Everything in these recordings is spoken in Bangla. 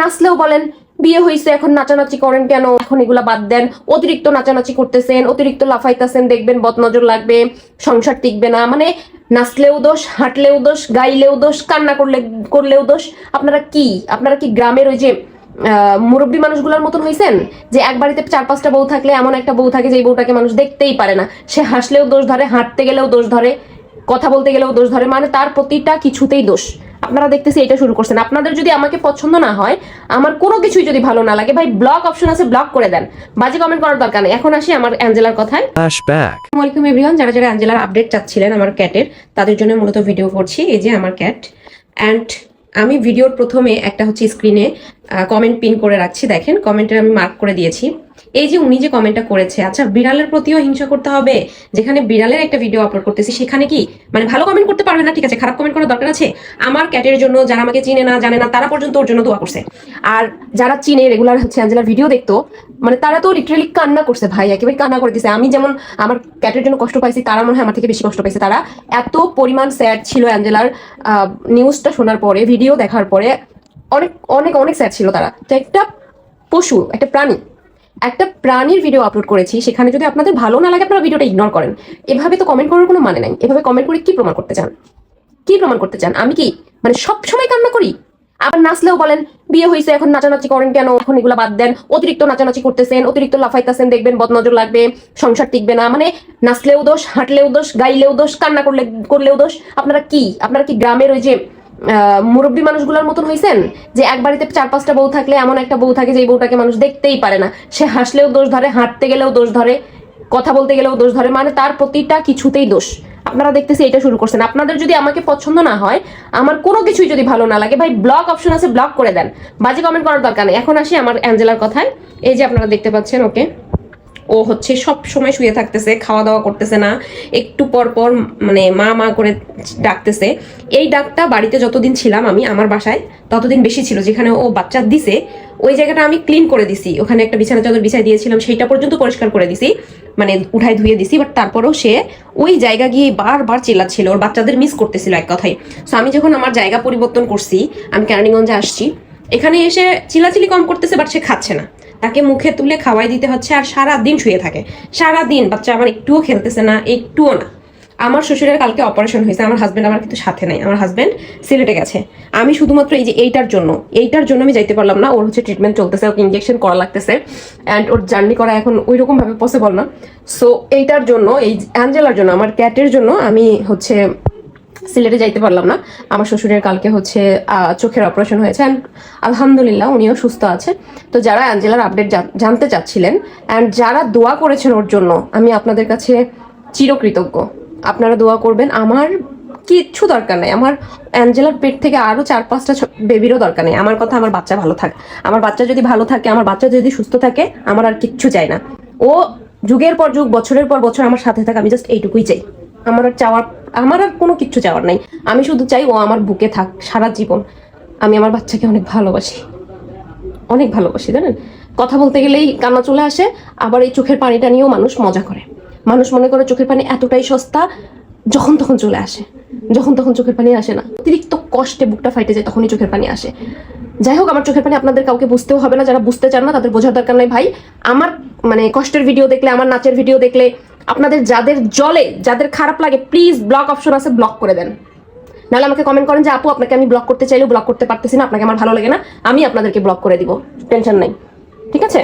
নাচলেও বলেন, বিয়ে হয়েছে এখন নাচানাচি করেন কেন? এখন এগুলা বাদ দেন। অতিরিক্ত নাচানাচি করতেছেন, অতিরিক্ত লাফাইতেছেন, দেখবেন বদনজর লাগবে, সংসার টিকবে না। মানে নাচলেও দোষ, হাঁটলেও দোষ, গাইলেও দোষ, কান্না করলে, করলেও দোষ। আপনারা কি? আপনারা কি গ্রামের ওই যে মুরব্বী মানুষগুলোর মতন হয়েছেন যে এক বাড়িতে চার পাঁচটা বউ থাকলে এমন একটা বউ থাকে যে বউটাকে মানুষ দেখতেই পারে না। সে হাসলেও দোষ ধরে, হাঁটতে গেলেও দোষ ধরে, কথা বলতে গেলেও দোষ ধরে। মানে তার প্রতিটা কিছুতেই দোষ। আপনারা দেখতেছি এটা শুরু করছেন। আপনাদের যদি আমাকে পছন্দ না হয় আমার কোনো কিছুই যদি ভালো না লাগে ভাই ব্লক অপশন আছে ব্লক করে দেন। বাজে কমেন্ট করার দরকার নেই। এখন আসি আমার অ্যাঞ্জেলার কথায়. ওয়েলকাম এভরিওয়ান যারা যারা অ্যাঞ্জেলার আপডেট চাচ্ছিলেন আমার ক্যাটের তাদের জন্য মূলত ভিডিও করছি। এই যে আমার ক্যাট অ্যান্ড আমি ভিডিওর প্রথমে একটা হচ্ছে স্ক্রিনে কমেন্ট পিন করে রাখছি। দেখেন কমেন্টের আমি মার্ক করে দিয়েছি। এই যে উনি যে কমেন্টটা করেছে আচ্ছা বিড়ালের প্রতিও হিংসা করতে হবে? যেখানে বিড়ালের একটা ভিডিও আপলোড করতেছি, সেখানে কি? মানে ভালো কমেন্ট করতে পারবে না? ঠিক আছে, খারাপ কমেন্ট করার দরকার আছে? আমার ক্যাটের জন্য যারা আমাকে চিনে না, জানে না, তারা পর্যন্ত ওর জন্য দোয়া করছে। আর যারা চিনে রেগুলার হচ্ছে অ্যাঞ্জেলার ভিডিও দেখতো মানে তারা তো লিটারালি কান্না করছে, ভাই, একেবারে কান্না করে দিছে। আমি যেমন আমার ক্যাটের জন্য কষ্ট পাইছি, তারা মনে হয় আমার থেকে বেশি কষ্ট পাইছে। তারা এত পরিমাণ স্যাড ছিল অ্যাঞ্জেলার নিউজটা শোনার পরে ভিডিও দেখার পরে, অনেক অনেক অনেক স্যাড ছিল তারা। তো একটা পশু, একটা প্রাণী একটা প্রাণীর ভিডিও আপলোড করেছি, সেখানে যদি আপনাদের ভালো না লাগে, আপনারা ভিডিওটা ইগনোর করেন। এভাবে তো কমেন্ট করার কোনো মানে নাই। এভাবে কমেন্ট করে কি প্রমাণ করতে চান? কি প্রমাণ করতে চান? আমি কি মানে সব সময় কান্না করি? আবার নাচলেও বলেন, বিয়ে হয়েছে এখন নাচানাচি করেন কেন? এখন এগুলা বাদ দেন। অতিরিক্ত নাচানাচি করতেছেন, অতিরিক্ত লাফাইতেছেন, দেখবেন বদনজর লাগবে, সংসার টিকবে না। মানে নাচলেও দোষ, হাঁটলেও দোষ, গাইলেও দোষ, কান্না করলে, করলেও দোষ। আপনারা কি? আপনারা কি গ্রামের ওই যে মুরব্বী মানুষগুলোর মতন হয়েছেন যে এক বাড়িতে চার, পাঁচটা বউ থাকলে এমন একটা বউ থাকে যে বউটাকে মানুষ দেখতেই পারে না। সে হাসলেও দোষ ধরে, হাঁটতে গেলেও দোষ ধরে, কথা বলতে গেলেও দোষ ধরে মানে তার প্রতিটা কিছুতেই দোষ। আপনারা দেখতেছি এটা শুরু করছেন। আপনাদের যদি আমাকে পছন্দ না হয়, আমার কোনো কিছুই যদি ভালো না লাগে, ভাই ব্লক অপশন আছে ব্লক করে দেন। বাজে কমেন্ট করার দরকার নেই। এখন আসি আমার অ্যাঞ্জেলার কথায়। এই যে আপনারা দেখতে পাচ্ছেন ওকে ও হচ্ছে সব সময় শুয়ে থাকতেছে খাওয়া দাওয়া করতেছে না, একটু পর পর মানে মা মা করে ডাকতেছে। এই ডাকটা বাড়িতে যতদিন ছিলাম আমি, আমার বাসায় ততদিন বেশি ছিল, যেখানে ও বাচ্চা দিছে, ওই জায়গাটা আমি ক্লিন করে দিছি। ওখানে একটা বিছানা চাদর বিছাই দিয়েছিলাম, সেইটা পর্যন্ত পরিষ্কার করে দিছি মানে উঠায় ধুয়ে দিছি বাট তারপরেও সে ওই জায়গা গিয়ে বারবার চিল্লাচ্ছিল, ওর বাচ্চাদের মিস করতেছিল এক কথায়। সো আমি যখন আমার জায়গা পরিবর্তন করছি, আমি ক্যারানিগঞ্জে আসছি, এখানে এসে চিলাচিলি কম করতেছে বাট সে খাচ্ছে না। তাকে মুখে তুলে খাওয়াই দিতে হচ্ছে আর সারা দিন শুয়ে থাকে। সারা দিন, বাচ্চা আমার একটুও খেলতেছে না, একটুও না। আমার শ্বশুরের কালকে অপারেশন হয়েছে, আমার হাজব্যান্ড আমার কিন্তু সাথে নাই, আমার হাজব্যান্ড সিলেটে গেছে। আমি শুধুমাত্র এই যে এইটার জন্য এইটার জন্য আমি যাইতে পারলাম না, ওর হচ্ছে ট্রিটমেন্ট চলতেছে, ওকে ইঞ্জেকশন করা লাগতেছে। অ্যান্ড ওর জার্নি করা এখন ওই রকম ভাবে পসিবল না। সো এইটার জন্য, এই অ্যাঞ্জেলার জন্য, আমার ক্যাটের জন্য আমি হচ্ছে সিলেটে যাইতে পারলাম না। আমার শ্বশুরের কালকে হচ্ছে চোখের অপারেশন হয়েছে অ্যান্ড আলহামদুলিল্লাহ উনিও সুস্থ আছে। তো যারা অ্যাঞ্জেলার আপডেট জানতে চাচ্ছিলেন অ্যান্ড যারা দোয়া করেছেন ওর জন্য, আমি আপনাদের কাছে চিরকৃতজ্ঞ। আপনারা দোয়া করবেন। আমার কিচ্ছু দরকার নেই। আমার অ্যাঞ্জেলার পেট থেকে আরও চার, পাঁচটা বেবিরও দরকার নেই। আমার কথা আমার বাচ্চা ভালো থাকে। আমার বাচ্চা যদি ভালো থাকে, আমার বাচ্চা যদি সুস্থ থাকে, আমার আর কিচ্ছু চাই না। ও যুগের পর যুগ, বছরের পর বছর আমার সাথে থাকে, আমি জাস্ট এইটুকুই চাই। আমার আর চাওয়ার, আমার আর কোনো কিচ্ছু চাওয়ার নাই। আমি শুধু চাই ও আমার বুকে থাক সারা জীবন। আমি আমার বাচ্চাকে অনেক ভালোবাসি। অনেক ভালোবাসি, জানেন? কথা বলতে গেলেই কান্না চলে আসে, আবার এই চোখের পানিটা নিয়েও মানুষ মজা করে। মানুষ মনে করে চোখের পানি এতটাই সস্তা, যখন তখন চলে আসে। যখন তখন চোখের পানি আসে না। অতিরিক্ত কষ্টে বুকটা ফাইটে যায়, তখনই চোখের পানি আসে। যাই হোক, আমার চোখের পানি আপনাদের কাউকে বুঝতেও হবে না। যারা বুঝতে চান না, তাদের বোঝার দরকার নাই। ভাই, আমার মানে কষ্টের ভিডিও দেখলে, আমার নাচের ভিডিও দেখলে আপনাদের যাদের জলে, যাদের খারাপ লাগে প্লিজ ব্লক অপশন আছে ব্লক করে দেন। নাহলে আমাকে কমেন্ট করেন যে, আপু, আপনাকে আমি ব্লক করতে চাইলেও ব্লক করতে পারতেছি না, আপনাকে আমার ভালো লাগে না, আমি আপনাদেরকে ব্লক করে দিব। টেনশন নাই। ঠিক আছে?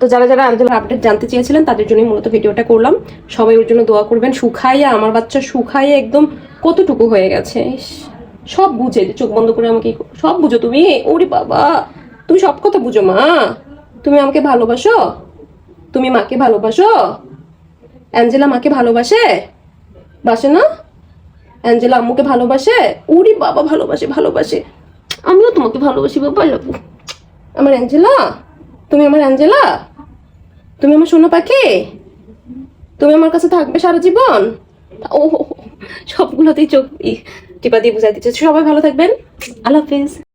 তো যারা যারা আঞ্জেলার আপডেট জানতে চেয়েছিলেন, তাদের জন্যই মূলত ভিডিওটা করলাম। সবাই ওর জন্য দোয়া করবেন। শুকাইয়া, আমার বাচ্চা শুকাইয়া একদম কতটুকু হয়ে গেছে সব বুঝে চোখ বন্ধ করে আমাকে সব বুঝো তুমি। ওরে বাবা, তুমি সব কথা বুঝো মা। তুমি আমাকে ভালোবাসো? তুমি মাকে ভালোবাসো? অ্যাঞ্জেলা মাকে ভালোবাসে? বাসে না? অ্যাঞ্জেলা আম্মুকে ভালোবাসে? উরি বাবা ভালোবাসে ভালোবাসে। আমিও তোমাকে ভালোবাসি বাবা লাগু আমার অ্যাঞ্জেলা? তুমি আমার অ্যাঞ্জেলা? তুমি আমার সোনা পাখি? তুমি আমার কাছে থাকবে সারা জীবন? ও সবগুলোতেই চোখ টিপা দিয়ে বুঝাই দিচ্ছে। সবাই ভালো থাকবেন। আল্লাহ হাফিজ।